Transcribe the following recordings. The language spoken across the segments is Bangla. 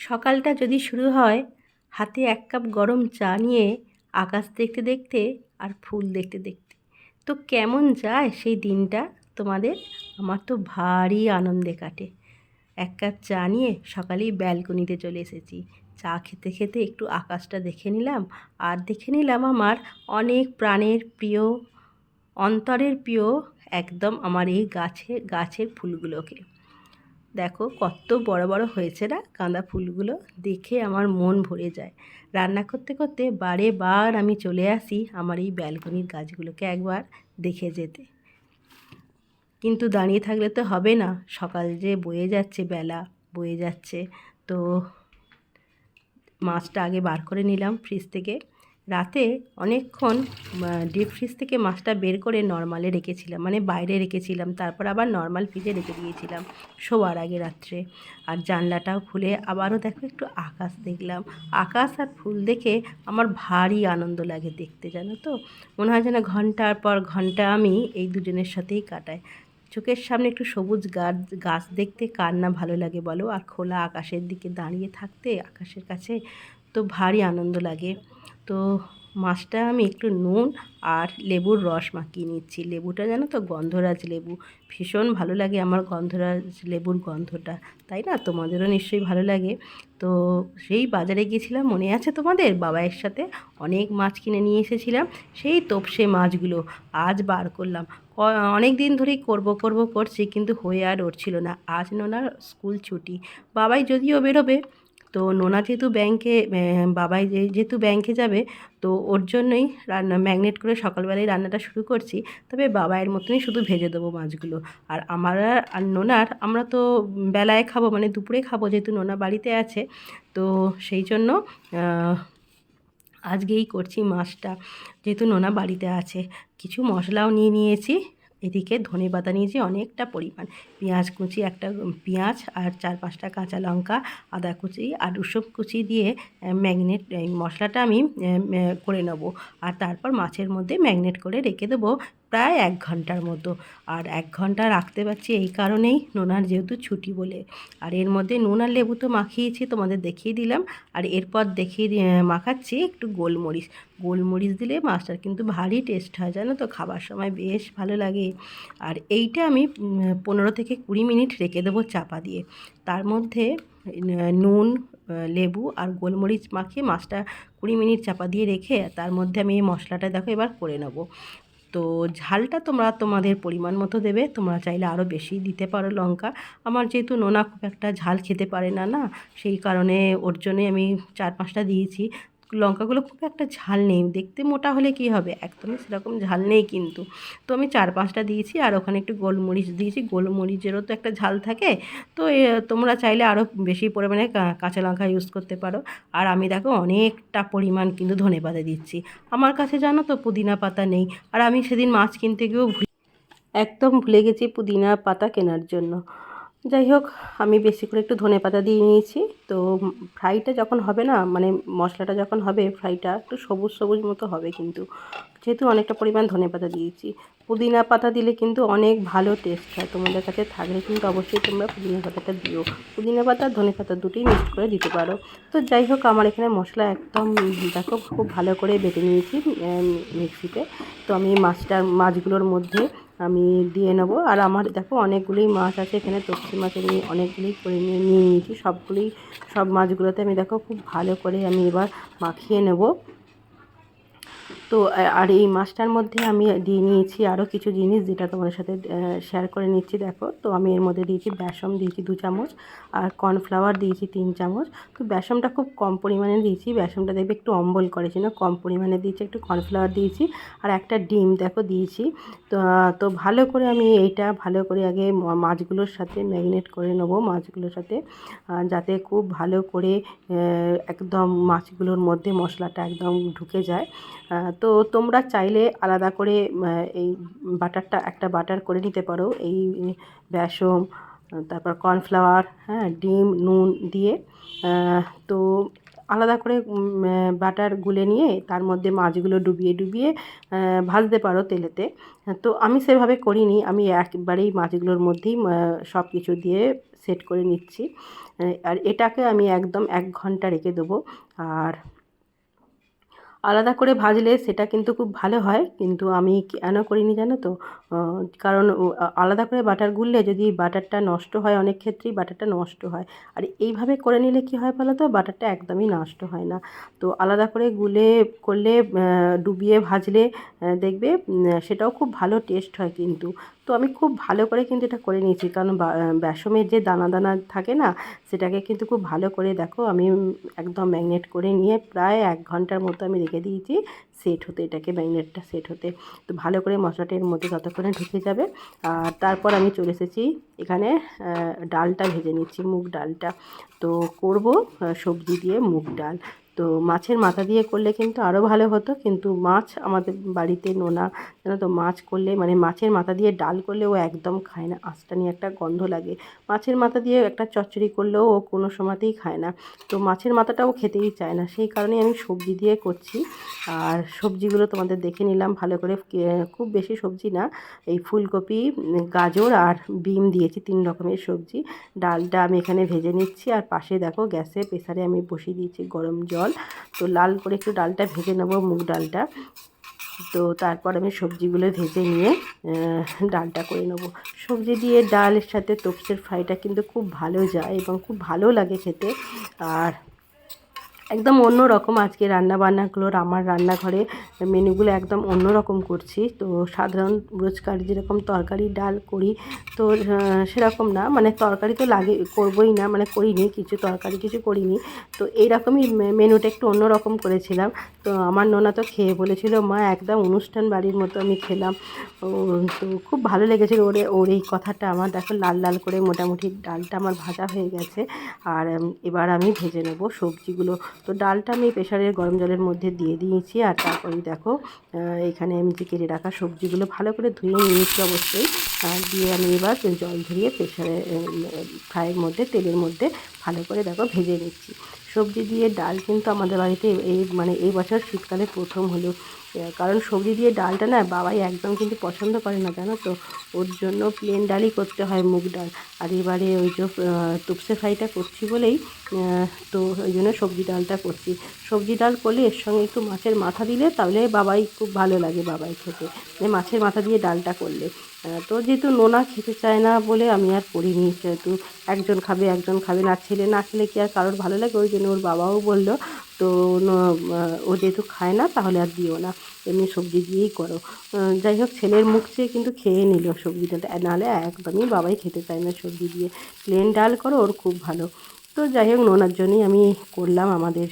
সকালটা যদি শুরু হয়, হাতে এক কাপ গরম চা নিয়ে আকাশ দেখতে দেখতে আর ফুল দেখতে দেখতে। তো কেমন যায় সেই দিনটা? তোমাদের? আমার তো ভারী আনন্দে কাটে। এক কাপ চা নিয়ে সকালেই ব্যালকনিতে চলে এসেছি। চা খেতে খেতে একটু আকাশটা দেখে নিলাম। আর দেখে নিলাম আমার অনেক প্রাণের প্রিয়, অন্তরের প্রিয় একদম আমার এই গাছে, গাছের ফুলগুলোকে। দেখো কত বড় বড় হয়েছে না? গাঁদা ফুলগুলো দেখে আমার মন ভরে যায়। রান্না করতে করতে বারে বার আমি চলে আসি আমার এই ব্যালকনির গাছগুলোকে একবার দেখে যেতে। কিন্তু দাঁড়িয়ে থাকলে তো হবে না। সকাল যে বয়ে যাচ্ছে বেলা, বয়ে যাচ্ছে। তো মাছটা আগে বার করে নিলাম ফ্রিজ থেকে। রাতে অনেকক্ষণ ডিপ ফ্রিজ থেকে মাছটা বের করে নর্মালে রেখেছিলাম। মানে বাইরে রেখেছিলাম, তারপর আবার নর্মাল ফ্রিজে রেখে দিয়েছিলাম শোয়ার আগে রাত্রে। আর জানলাটাও খুলে আবারও দেখো একটু আকাশ দেখলাম। আকাশ আর ফুল দেখে আমার ভারী আনন্দ লাগে দেখতে, জানো তো? মনে হয় যেন ঘণ্টার পর ঘণ্টা আমি এই দুজনের সাথেই কাটাই। চোখের সামনে একটু সবুজ গাছ গাছ দেখতে কার না ভালো লাগে বলো? আর খোলা আকাশের দিকে দাঁড়িয়ে থাকতে আকাশের কাছে তো ভারী আনন্দ লাগে। তো মাছটা আমি একটু নুন আর লেবুর রস মাখিয়ে নিচ্ছি। লেবুটা জানো তো, গন্ধরাজ লেবু। ভীষণ ভালো লাগে আমার গন্ধরাজ লেবুর গন্ধটা, তাই না? তোমাদেরও নিশ্চয়ই ভালো লাগে। তো সেই বাজারে গিয়েছিলাম, মনে আছে তোমাদের? বাবাইয়ের সাথে অনেক মাছ কিনে নিয়ে এসেছিলাম, সেই তোপসে মাছগুলো আজ বার করলাম। অনেক দিন ধরেই করব করব, করছি, কিন্তু হয়ে আর উঠছিল না। আজ নোনার স্কুল ছুটি। বাবাই যদিও বেরোবে তো নোনা যেহেতু ব্যাংকে বাবাই যেহেতু ব্যাংকে যাবে, তো ওর জন্যই রান্না ম্যাগনেট করে সকালবেলায় রান্নাটা শুরু করছি। তবে বাবাইয়ের মতনই শুধু ভেজে দেবো মাছগুলো। আর আমার আর নোনার, আমরা তো বেলায় খাব মানে দুপুরে খাব, যেহেতু নোনা বাড়িতে আছে, তো সেই জন্য আজকেই করছি মাছটা। যেহেতু নোনা বাড়িতে আছে, কিছু মশলাও নিয়ে নিয়েছি। এদিকে ধনে পাতা নিয়েছি অনেকটা পরিমাণ। পেঁয়াজ কুচি একটা পেঁয়াজ আর চার পাঁচটা কাঁচা লঙ্কা, আদা কুচি আর রসুন কুচি দিয়ে ম্যাগনেট মশলাটা আমি করে নেব। আর তারপর মাছের মধ্যে ম্যাগনেট করে রেখে দেবো প্রায় এক ঘণ্টার মতো। আর এক ঘণ্টা রাখতে পারছি এই কারণেই নোনার যেহেতু ছুটি বলে। আর এর মধ্যে নোনার লেবু তো মাখিয়েছি, তোমাদের দেখিয়ে দিলাম। আর এরপর দেখিয়ে মাখাচ্ছি একটু গোলমরিচ। গোলমরিচ দিলে মাছটার কিন্তু ভারী টেস্ট হয়, জানো তো? খাবার সময় বেশ ভালো লাগে। আর এইটা আমি পনেরো থেকে কুড়ি মিনিট রেখে দেবো চাপা দিয়ে। তার মধ্যে নুন লেবু আর গোলমরিচ মাখিয়ে মাছটা কুড়ি মিনিট চাপা দিয়ে রেখে তার মধ্যে আমি এই মশলাটা দেখো এবার করে নেব। তো ঝালটা তোমরা তোমাদের পরিমাণ মতো দেবে। তোমরা চাইলে আরও বেশি দিতে পারো লঙ্কা। আমার যেহেতু নোনা খুব একটা ঝাল খেতে পারে না না? সেই কারণে ওর জন্যে আমি চার পাঁচটা দিয়েছি। লঙ্কাগুলো খুব একটা ঝাল নেই। দেখতে মোটা হলে কি হবে? একদমই সেরকম ঝাল নেই কিন্তু। তো আমি চার পাঁচটা দিয়েছি আর ওখানে একটু গোলমরিচ দিয়েছি। গোলমরিচেরও তো একটা ঝাল থাকে। তো তোমরা চাইলে আরও বেশি পরিমাণে কাঁচা লঙ্কা ইউজ করতে পারো। আর আমি দেখো অনেকটা পরিমাণ কিন্তু ধনে পাতা দিচ্ছি। আমার কাছে জানো তো পুদিনা পাতা নেই। আর আমি সেদিন মাছ কিনতে গিয়েও একদম ভুলে গেছি পুদিনা পাতা কেনার জন্য। যাই হোক, আমি বেশি করে একটু ধনে পাতা দিয়ে নিয়েছি। তো ফ্রাইটা যখন হবে না মানে মশলাটা যখন হবে ফ্রাইটা একটু সবুজ সবুজ মতো হবে কিন্তু। যেহেতু অনেকটা পরিমাণ ধনে পাতা দিয়েছি। পুদিনা পাতা দিলে কিন্তু অনেক ভালো টেস্ট হয়। তোমাদের কাছে থাকলে কিন্তু অবশ্যই তোমরা পুদিনা পাতাটা দিও। পুদিনা পাতা, ধনে পাতা দুটোই মিক্সড করে দিতে পারো। তো যাই হোক, আমার এখানে মশলা একদম, দেখো, খুব ভালো করে বেটে নিয়েছি মিক্সিতে। তো আমি মাছটা মাছগুলোর মধ্যে আমি দিয়ে নেব। আর আমার দেখো অনেকগুলোই মাছ আছে এখানে তপসি মাছ আমি অনেকগুলি করে নিয়ে নিয়ে নিয়েছি। সবগুলোই, সব মাছগুলোতে আমি দেখো খুব ভালো করে আমি এবার মাখিয়ে নেব। তো আর এই মাছটার মধ্যে আমি দিয়ে নিয়েছি আরও কিছু জিনিস যেটা তোমাদের সাথে শেয়ার করে নিচ্ছি, দেখো। তো আমি এর মধ্যে দিয়েছি বেসম দিয়েছি দু চামচ। আর কর্নফ্লাওয়ার দিয়েছি তিন চামচ। তো বেসমটা খুব কম পরিমাণে দিয়েছি। বেসমটা দেখবে একটু অম্বল করে জন্য কম পরিমাণে দিয়েছি, একটু কর্নফ্লাওয়ার দিয়েছি। আর একটা ডিম, দেখো, দিয়েছি। তো তো ভালো করে আমি এইটা, ভালো করে আগে মাছগুলোর সাথে ম্যারিনেট করে নেব, মাছগুলোর সাথে। যাতে খুব ভালো করে একদম মাছগুলোর মধ্যে মশলাটা একদম ঢুকে যায়। তো তোমরা চাইলে আলাদা করে এই বাটারটা একটা বাটার করে নিতে পারো। এই বেসম তারপর কর্নফ্লাওয়ার হ্যাঁ ডিম, নুন দিয়ে তো আলাদা করে বাটার গুলে নিয়ে তার মধ্যে মাছগুলো ডুবিয়ে ডুবিয়ে ভাজতে পারো তেলেতে। তো আমি সেভাবে করিনি, আমি একবারেই মাছগুলোর মধ্যেই সব কিছু দিয়ে সেট করে নিচ্ছি। আর এটাকে আমি একদম এক ঘণ্টা রেখে দেবো। আর আলাদা করে ভাজলে সেটা কিন্তু খুব ভালো হয়, কিন্তু আমি কেন করিনি জানো তো? কারণ আলাদা করে বাটার গুললে যদি বাটারটা নষ্ট হয় অনেক ক্ষেত্রেই বাটারটা নষ্ট হয়। আর এইভাবে করে নিলে কি হয় বলো তো? বাটারটা একদমই নষ্ট হয় না। তো আলাদা করে গুলে করলে ডুবিয়ে ভাজলে দেখবে সেটাও খুব ভালো টেস্ট হয় কিন্তু। তো আমি খুব ভালো করে কিন্তু এটা করে নিয়েছি। কারণ বেসমের যে দানা দানা থাকে না, সেটাকে কিন্তু খুব ভালো করে দেখো, আমি একদম ম্যাগনেট করে নিয়ে প্রায় এক ঘণ্টার মতো আমি রেখে দিয়েছি সেট হতে, এটাকে ম্যাগনেটটা সেট হতে। তো ভালো করে মশলাটা মধ্যে ততক্ষণে ঢুকে যাবে। আর তারপর আমি চলে এসেছি এখানে ডালটা ভেজে নিচ্ছি, মুগ ডালটা। তো করব সবজি দিয়ে মুগ ডাল। তো মাছের মাথা দিয়ে করলে কিন্তু আরও ভালো হতো, কিন্তু মাছ আমাদের বাড়িতে নোনা, জানো তো, মাছ করলে মানে মাছের মাথা দিয়ে ডাল করলে ও একদম খায় না আঁচটা নিয়ে একটা গন্ধ লাগে। মাছের মাথা দিয়ে একটা চচ্চড়ি করলেও ও কোনো সময়তেই খায় না। তো মাছের মাথাটাও খেতেই চায় না, সেই কারণে আমি সবজি দিয়ে করছি। আর সবজিগুলো তোমাদের দেখে নিলাম, ভালো করে খুব বেশি সবজি না, এই ফুলকপি, গাজর আর বিম দিয়েছি, তিন রকমের সবজি। ডালটা আমি এখানে ভেজে নিচ্ছি, আর পাশে দেখো গ্যাসে প্রেসারে আমি বসিয়ে দিয়েছি গরম জল। তো লাল করে একটু ডালটা ভেজে নেব, মুগ ডালটা। তো তারপর আমি সবজিগুলো ভেজে নিয়ে ডালটা করে নেব। সবজি দিয়ে ডালের সাথে তোপসের ফ্রাইটা কিন্তু খুব ভালো যায় এবং খুব ভালো লাগে খেতে। আর একদম অন্য রকম আজকে রান্না বান্নাগুলোর আমার রান্নাঘরে মেনুগুলো একদম অন্য রকম করছি। তো সাধারণ রোজকার যেরকম তরকারি ডাল করি তো সেরকম না। মানে তরকারি তো লাগে করবোই না মানে করিনি কিছু তরকারি কিছু করিনি। তো এইরকমই মেনুটা একটু অন্য রকম করেছিলাম। তো আমার নোনা তো খেয়ে বলেছিল মা একদম অনুষ্ঠান বাড়ির মতো আমি খেলাম। ও, তো খুব ভালো লেগেছিল ওরে ওর এই কথাটা আমার। দেখো লাল লাল করে মোটামুটি ডালটা আমার ভাজা হয়ে গেছে। আর এবার আমি ভেজে নেব সবজিগুলো। তো ডালটা আমি প্রেশারের গরম জলের মধ্যে দিয়ে দিয়েছি আর তারপরে দেখো এখানে আমি যে কেটে রাখা সবজিগুলো ভালো করে ধুয়ে নিয়েছি অবশ্যই। আর দিয়ে আমি এবার জল ধরিয়ে প্রেশারে ফ্রাইয়ের মধ্যে, তেলের মধ্যে ভালো করে দেখো ভেজে নিচ্ছি। সবজি দিয়ে ডাল কিন্তু আমাদের বাড়িতে এই মানে এই বছর শীতকালে প্রথম হলো। কারণ সবজি দিয়ে ডালটা না বাবাই একদম কিন্তু পছন্দ করে না, জানো তো? ওর জন্য প্লেন ডালই করতে হয় মুগ ডাল। আর এবারে ওই যে তুপসে ফ্রাইটা করছি বলেই তো ওই জন্য সবজি ডালটা করছি। সবজি ডাল করলে এর সঙ্গে একটু মাছের মাথা দিলে তাহলে বাবাই খুব ভালো লাগে বাবাই খেতে। মানে মাছের মাথা দিয়ে ডালটা করলে। তো যেহেতু নোনা খেতে চায় না বলে আমি আর করিনি, যেহেতু একজন খাবে একজন খাবে না। ছেলে না খেলে কি আর কারোর ভালো লাগে? ওই জন্য ওর বাবাও বলল, তো ও যেহেতু খায় না তাহলে আর দিও না। এমনি সবজি দিয়েই করো। যাই হোক, ছেলের মুখ চেয়ে কিন্তু খেয়ে নিল সবজিটা নাহলে একদমই বাবাই খেতে চায় না সবজি দিয়ে। প্লেন ডাল করো, ওর খুব ভালো। তো যাই হোক নোনার জন্যই আমি করলাম আমাদের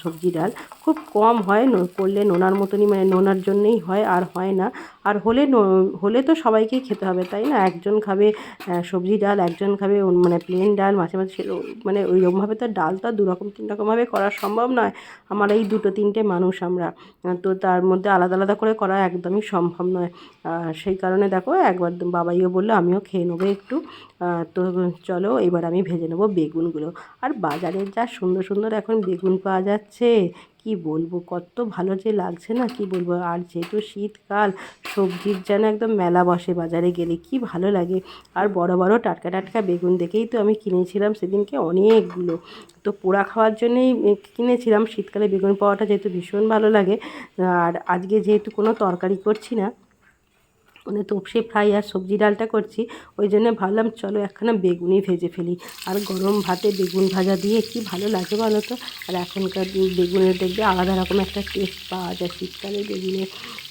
সবজি ডাল। খুব কম হয় করলে নোনার মতনই মানে নোনার জন্যই হয়, আর হয় না। আর হলে হলে তো সবাইকেই খেতে হবে, তাই না? একজন খাবে সবজি ডাল, একজন খাবে মানে প্লেন ডাল, মাঝে মাঝে সে- মানে ওই রকমভাবে তো ডাল তো দু রকম তিন রকমভাবে করা সম্ভব নয়। আমার এই দুটো তিনটে মানুষ আমরা। তো তার মধ্যে আলাদা আলাদা করে করা একদমই সম্ভব নয়। সেই কারণে দেখো, একবার বাবাইও বলল, আমিও খেয়ে নেব একটু। তো চলো, এবার আমি ভেজে নেব বেগুনগুলো। আর বাজারে যা সুন্দর সুন্দর এখন বেগুন পাওয়া যাচ্ছে কি বলব? কত ভালো যে লাগছে না, কি বলব? আর যেহেতু শীতকাল, সবজির যেন একদম মেলা বসে বাজারে গেলে কি ভালো লাগে। আর বড় বড় টাটকা টাটকা বেগুন দেখেই তো আমি কিনেছিলাম সেদিনকে অনেকগুলো। তো পোড়া খাওয়ার জন্যেই কিনেছিলাম। শীতকালে বেগুন পাওয়াটা যেহেতু ভীষণ ভালো লাগে। আর আজকে যেহেতু কোনো তরকারি করছি না মানে তোপসে ফ্রাই আর সবজি ডালটা করছি, ওই জন্য ভাবলাম চলো একখানা বেগুনই ভেজে ফেলি। আর গরম ভাতে বেগুন ভাজা দিয়ে কি ভালো লাগে বলো তো? আর এখনকার বেগুনের দেখবে আলাদা রকম একটা টেস্ট পাওয়া যায় শীতকালে বেগুনের।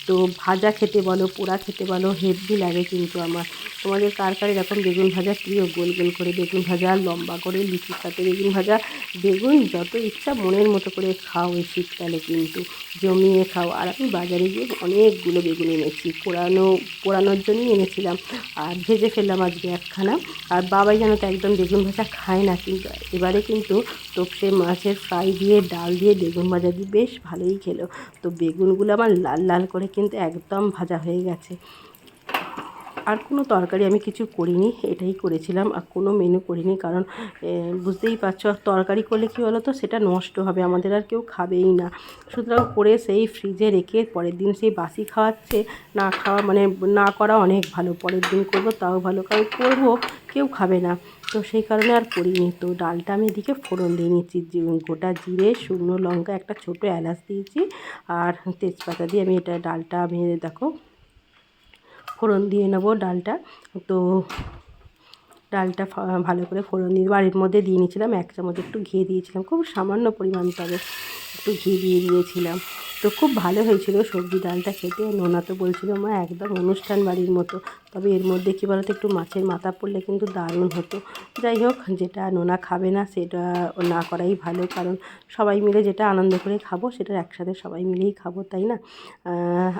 তো ভাজা খেতে বলো, পোড়া খেতে বলো, হেভি লাগে কিন্তু আমার। তোমাদের কার কার এরকম বেগুন ভাজা প্রিয়? গোল গোল করে বেগুন ভাজা, লম্বা করে লিচির সাথে বেগুন ভাজা। বেগুন যত ইচ্ছা মনের মতো করে খাও এই শীতকালে কিন্তু। জমিয়ে খাও। আর আমি বাজারে গিয়ে অনেকগুলো বেগুন এনেছি। পোড়ানো, পোড়ানোর জন্যই এনেছিলাম। আর ভেজে ফেললাম আজকে একখানা। আর বাবাই যেন তো একদম বেগুন ভাজা খায় না কিন্তু। এবারে কিন্তু তোপসে মাছের ফ্রাই দিয়ে, ডাল দিয়ে বেগুন ভাজা দিয়ে বেশ ভালোই খেলো। তো বেগুনগুলো আমার লাল লাল করে কিন্তু একদম ভাজা হয়ে গেছে। আর কোনো তরকারি আমি কিছু করিনি, এটাই করেছিলাম। আর কোনো মেনু করিনি কারণ বুঝতেই পারছ, তরকারি করলে কী বলো তো সেটা নষ্ট হবে, আমাদের আর কেউ খাবেই না। সুতরাং করে সেই ফ্রিজে রেখে পরের দিন সেই বাসি খাওয়াচ্ছে, না খাওয়া মানে না করা অনেক ভালো, পরের দিন করব তাও ভালো, কারণ করব, কেউ খাবে না। তো সেই কারণে আর করিনি। তো ডালটা আমি এদিকে ফোড়ন দিয়ে নিচ্ছি গোটা জিরে, শুকনো লঙ্কা, একটা ছোট এলাচ দিয়েছি আর তেজপাতা দিয়ে আমি এটা ডালটা আমি দেখো ফোড়ন দিয়ে নেব ডালটা। তো ডালটা ভালো করে ফোড়ন দিয়ে বাড়ির মধ্যে দিয়ে নিয়েছিলাম। এক চামচ একটু ঘিয়ে দিয়েছিলাম। খুব সামান্য পরিমাণ তবে। একটু ঘি দিয়ে দিয়েছিলাম। তো খুব ভালো হয়েছিল সবজি ডালটা খেতে। নোনা তো বলছিল, মা, একদম অনুষ্ঠান বাড়ির মতো। তবে এর মধ্যে কী বলতো, একটু মাছের মাথা পড়লে কিন্তু দারুণ হতো। যাই হোক, যেটা নোনা খাবে না, সেটা না করাই ভালো। কারণ সবাই মিলে যেটা আনন্দ করে খাব, সেটা একসাথে সবাই মিলেই খাব, তাই না?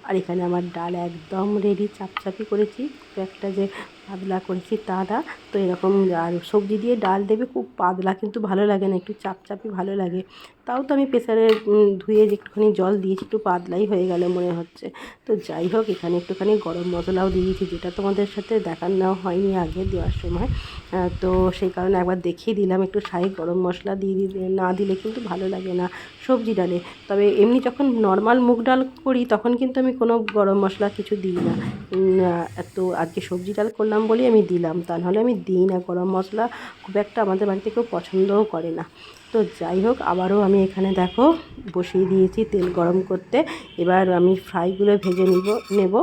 আর এখানে আমার ডাল একদম রেডি চাপচাপি করেছি। একটা যে পাতলা করেছি তা না। তো এরকম, আর সবজি দিয়ে ডাল দেবে খুব পাতলা কিন্তু ভালো লাগে না, একটু চাপচাপি ভালো লাগে। তাও তো আমি প্রেসারে ধুয়ে একটুখানি জল দিয়েছি, একটু পাতলাই হয়ে গেল মনে হচ্ছে। তো যাই হোক, এখানে একটুখানি গরম মশলাও দিয়েছি, যেটা তোমাদের সাথে দেখানো হয়নি আগে দেওয়ার সময়। তো সেই কারণে একবার দেখিয়ে দিলাম, একটু শাহি গরম মশলা দিয়ে না দিলে কিন্তু ভালো লাগে না। সবজি ডালে। তবে এমনি যখন নর্মাল মুগ ডাল করি, তখন কিন্তু আমি কোনো গরম মশলা কিছু দিই না। তো আজকে সবজি ডাল করলাম বলেই আমি দিলাম। তা নাহলে আমি দিই না গরম মশলা। খুব একটা আমাদের বাড়িতে কেউ পছন্দও করে না। তো যাই হোক, আবারও আমি এখানে দেখো, বসিয়ে দিয়েছি তেল গরম করতে। এবার আমি ফ্রাইগুলো ভেজে নিব, নেব।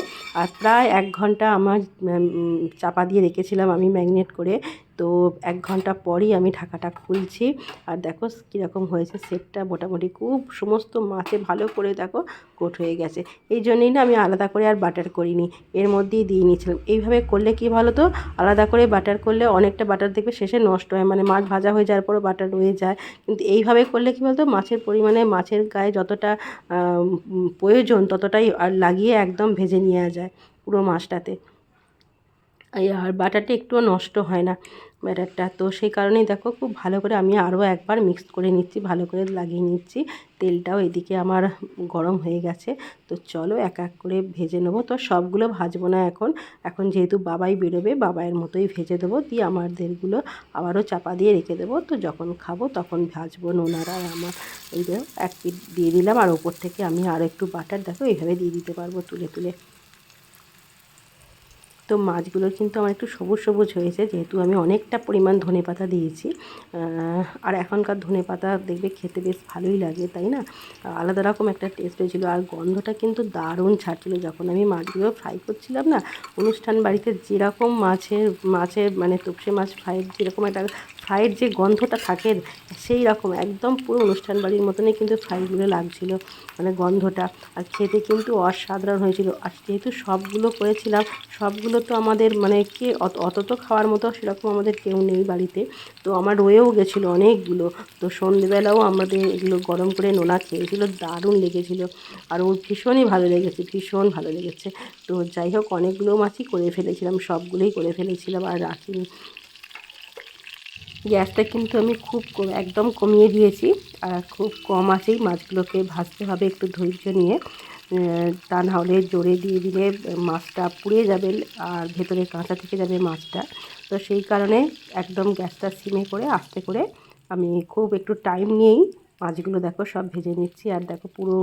আর প্রায় এক ঘণ্টা আমার চাপা দিয়ে রেখেছিলাম আমি ম্যাগনেট করে। তো এক ঘণ্টা পরই আমি ঢাকাটা খুলছি। আর দেখো কীরকম হয়েছে সেটটা মোটামুটি খুব সমস্ত মাছে ভালো করে দেখো কোট হয়ে গেছে। এই জন্যই না আমি আলাদা করে আর বাটার করিনি। এর মধ্যেই দিয়ে নিয়েছিলাম। এইভাবে করলে কি ভালো তো? আলাদা করে বাটার করলে অনেকটা বাটার দেখবে শেষে নষ্ট হয়। মানে মাছ ভাজা হয়ে যাওয়ার পরও বাটার রয়ে যায়। কিন্তু এইভাবে করলে কি বলতো? মাছের পরিমাণে মাছের গায়ে যতটা প্রয়োজন ততটাই আর লাগিয়ে একদম ভেজে নেওয়া যায় পুরো মাছটাতে। আর বাটারটা একটুও নষ্ট হয় না ব্যাটারটা। তো সেই কারণেই দেখো খুব ভালো করে আমি আরও একবার মিক্স করে নিচ্ছি, ভালো করে লাগিয়ে নিচ্ছি। তেলটাও এদিকে আমার গরম হয়ে গেছে। তো চলো এক এক করে ভেজে নেব। তো সবগুলো ভাজবো না এখন। এখন যেহেতু বাবাই বেরোবে, বাবাইয়ের মতোই ভেজে দেবো। দিয়ে আমার আমাদেরগুলো আবারও চাপা দিয়ে রেখে দেবো। তো যখন খাব তখন ভাজবো নোনারা আমার। এই এক দিয়ে দিলাম। আর ওপর থেকে আমি আরও একটু বাটার। দেখো এইভাবে দিয়ে দিতে পারব তুলে তুলে। তো মাছগুলো কিন্তু আমার একটু সবুজ সবুজ হয়েছে, যেহেতু আমি অনেকটা পরিমাণ ধনে পাতা দিয়েছি। আর এখনকার ধনে পাতা দেখবে খেতে বেশ ভালোই লাগে, তাই না? আলাদা রকম একটা টেস্ট হয়েছিল, আর গন্ধটা কিন্তু দারুণ ছাড়ছিলো। যখন আমি মাছগুলো ফ্রাই করছিলাম না, অনুষ্ঠান বাড়িতে যেরকম মাছের মাছের মানে তপসে মাছ ফ্রাই যেরকম একটা ফ্রাইয়ের যে গন্ধটা থাকে, সেই রকম, একদম পুরো অনুষ্ঠান বাড়ির মতনই কিন্তু ফ্রাইগুলো লাগছিল। মানে গন্ধটা, আর খেতে কিন্তু অসাধারণ হয়েছিল। আর যেহেতু সবগুলো করেছিলাম, সবগুলো তো আমাদের মানে কে অত তো খাওয়ার মতো সেরকম আমাদের কেউ নেই বাড়িতে। তো আমার রয়েও গেছিল অনেকগুলো। তো সন্ধেবেলাও আমাদের এগুলো গরম করে নোনা খেয়েছিল, দারুণ লেগেছিল। আর ওর ভীষণই ভালো লেগেছে, ভীষণ ভালো লেগেছে। তো যাই হোক, অনেকগুলো মাছই করে ফেলেছিলাম, সবগুলোই করে ফেলেছিলাম। আর রাখিনি গ্যাসটা কিন্তু আমি খুব একদম কমিয়ে দিয়েছি। আর খুব কম আছেই মাছগুলোকে ভাজতে হবে একটু ধৈর্য নিয়ে। তা নাহলে জোরে দিয়ে দিলে মাছটা পুড়ে যাবে আর ভেতরে কাঁচা থেকে যাবে মাছটা। তো সেই কারণে একদম গ্যাসটা সিমে করে, আস্তে করে আমি খুব একটু টাইম নিয়েই মাছগুলো দেখো সব ভেজে নিচ্ছি। আর দেখো পুরো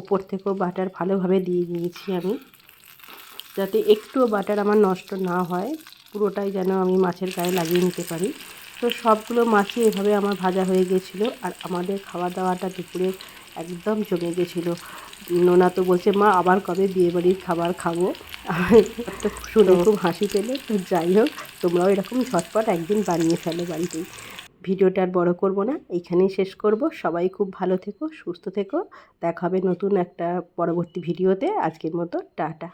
ওপর থেকেও বাটার ভালোভাবে দিয়ে দিয়েছি আমি। যাতে একটুও বাটার আমার নষ্ট না হয়, পুরোটাই যেন আমি মাছের গায়ে লাগিয়ে নিতে পারি। তো সবগুলো মাছই এভাবে আমার ভাজা হয়ে গেছিল আর আমাদের খাওয়া দাওয়াটা দুপুরে একদম জমে গেছিল। নোনা তো বলছে মা আবার কবে বিয়েবাড়ির খাবার খাব? তো শুনে খুব হাসি পেলে। তো যাই হোক তোমরাও এরকম ঝটপট একদিন বানিয়ে ফেলো বাড়িতেই। ভিডিওটা আর বড় করব না এইখানেই শেষ করব। সবাই খুব ভালো থেকো সুস্থ থেকো। দেখা হবে নতুন একটা পরবর্তী ভিডিওতে। আজকের মতো টাটা।